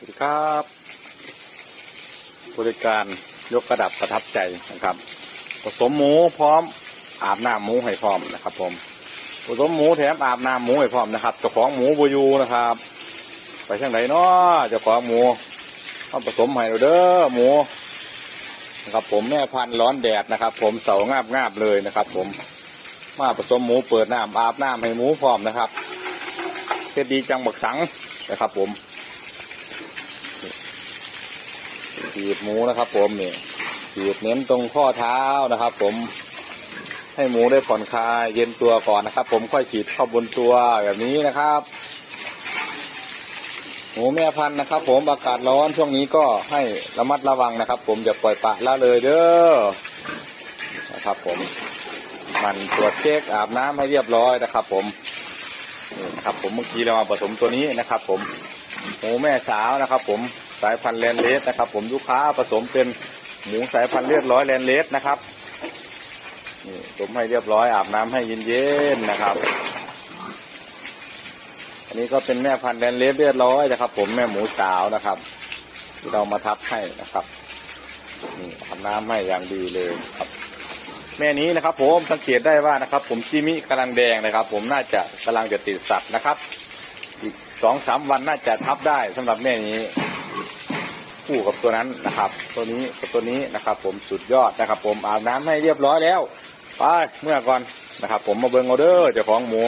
สวัสดีครับ บริการยกกระดับประทับใจนะครับ ผสมหมูพร้อมอาบน้ำหมูให้พร้อมนะครับ ผม ผสมหมูแถมอาบน้ำหมูให้พร้อมนะครับเจ้าของหมูบอยูนะครับ ไปทางไหนเนาะเจ้าของหมูต้องผสมให้เราเด้อหมูนะครับ ผมแม่พันธุ์ร้อนแดดนะครับ ผมเสางาบงาบเลยนะครับ ผมมาผสมหมูเปิดน้ำอาบน้ำให้หมูพร้อมนะครับเพชรดีจังบักสังนะครับ ผม ฉีดหมูนะครับ ผมนี่ฉีดเน้นตรงข้อเท้านะครับ ผมให้หมูได้ผ่อนคลายเย็นตัวก่อนนะครับ ผมค่อยฉีดเข้าบนตัวแบบนี้นะครับ หมูแม่พันธุ์นะครับ ผมอากาศร้อนช่วงนี้ก็ให้ระมัดระวังนะครับ ผมอย่าปล่อยปะละเลยเด้อนะครับ ผม มันตรวจเช็คอาบน้ำให้เรียบร้อยนะครับ ผมนี่นะครับ ผมเมื่อกี้เรามาผสมตัวนี้นะครับ ผมหมูแม่สาวนะครับ ผม สายพันธุ์แลนเลสนะครับ ผมลูกค้าผสมเป็นหมูสายพันธุ์เลือดร้อยแลนเลสนะครับนี่ต้มให้เรียบร้อยอาบน้ำให้เย็นๆนะครับ อันนี้ก็เป็นแม่พันธุ์แดนเลสเรียบร้อยนะครับ ผมแม่หมูสาวนะครับที่เรามาทับให้นะครับนี่ทำน้ำให้อย่างดีเลยครับ แม่นี้นะครับ ผมสังเกตได้ว่านะครับ ผมจิมิกำลังแดงนะครับ ผมน่าจะกำลังจะติดสัตว์นะครับ อีกสองสามวันน่าจะทับได้สำหรับแม่นี้ คู่กับตัวนั้นนะครับ ตัวนี้กับตัวนี้นะครับ ผมสุดยอดนะครับ ผมอาบน้ำให้เรียบร้อยแล้วไปเมื่อก่อนนะครับ ผมมาเบิงออเดอร์เจ้าของหมู